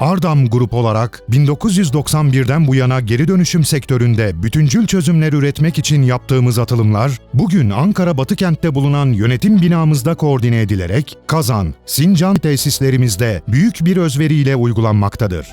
Ardam Grup olarak 1991'den bu yana geri dönüşüm sektöründe bütüncül çözümler üretmek için yaptığımız atılımlar, bugün Ankara Batıkent'te bulunan yönetim binamızda koordine edilerek Kazan, Sincan tesislerimizde büyük bir özveriyle uygulanmaktadır.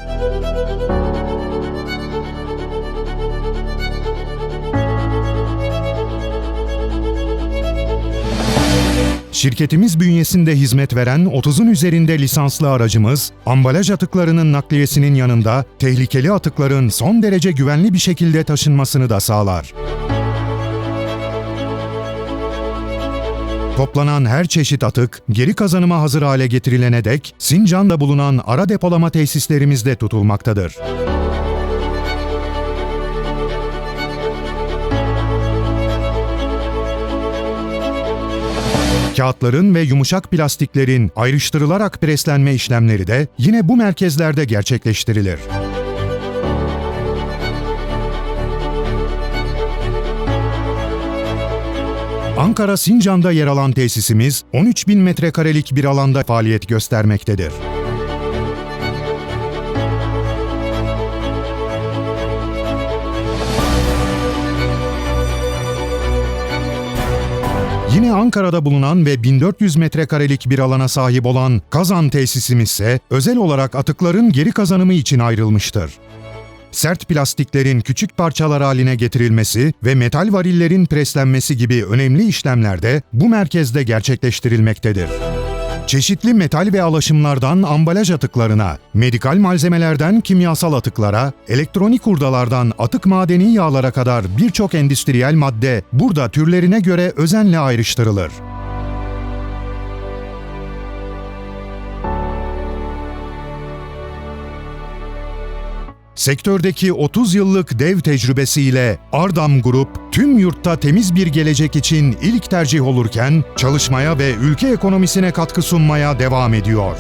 Şirketimiz bünyesinde hizmet veren 30'un üzerinde lisanslı aracımız, ambalaj atıklarının nakliyesinin yanında tehlikeli atıkların son derece güvenli bir şekilde taşınmasını da sağlar. Toplanan her çeşit atık, geri kazanıma hazır hale getirilene dek Sincan'da bulunan ara depolama tesislerimizde tutulmaktadır. Kağıtların ve yumuşak plastiklerin ayrıştırılarak preslenme işlemleri de yine bu merkezlerde gerçekleştirilir. Ankara Sincan'da yer alan tesisimiz 13 bin metrekarelik bir alanda faaliyet göstermektedir. Yine Ankara'da bulunan ve 1400 metrekarelik bir alana sahip olan Kazan tesisimiz ise özel olarak atıkların geri kazanımı için ayrılmıştır. Sert plastiklerin küçük parçalar haline getirilmesi ve metal varillerin preslenmesi gibi önemli işlemler de bu merkezde gerçekleştirilmektedir. Çeşitli metal ve alaşımlardan ambalaj atıklarına, medikal malzemelerden kimyasal atıklara, elektronik hurdalardan atık madeni yağlara kadar birçok endüstriyel madde burada türlerine göre özenle ayrıştırılır. Sektördeki 30 yıllık dev tecrübesiyle Ardam Grup tüm yurtta temiz bir gelecek için ilk tercih olurken çalışmaya ve ülke ekonomisine katkı sunmaya devam ediyor.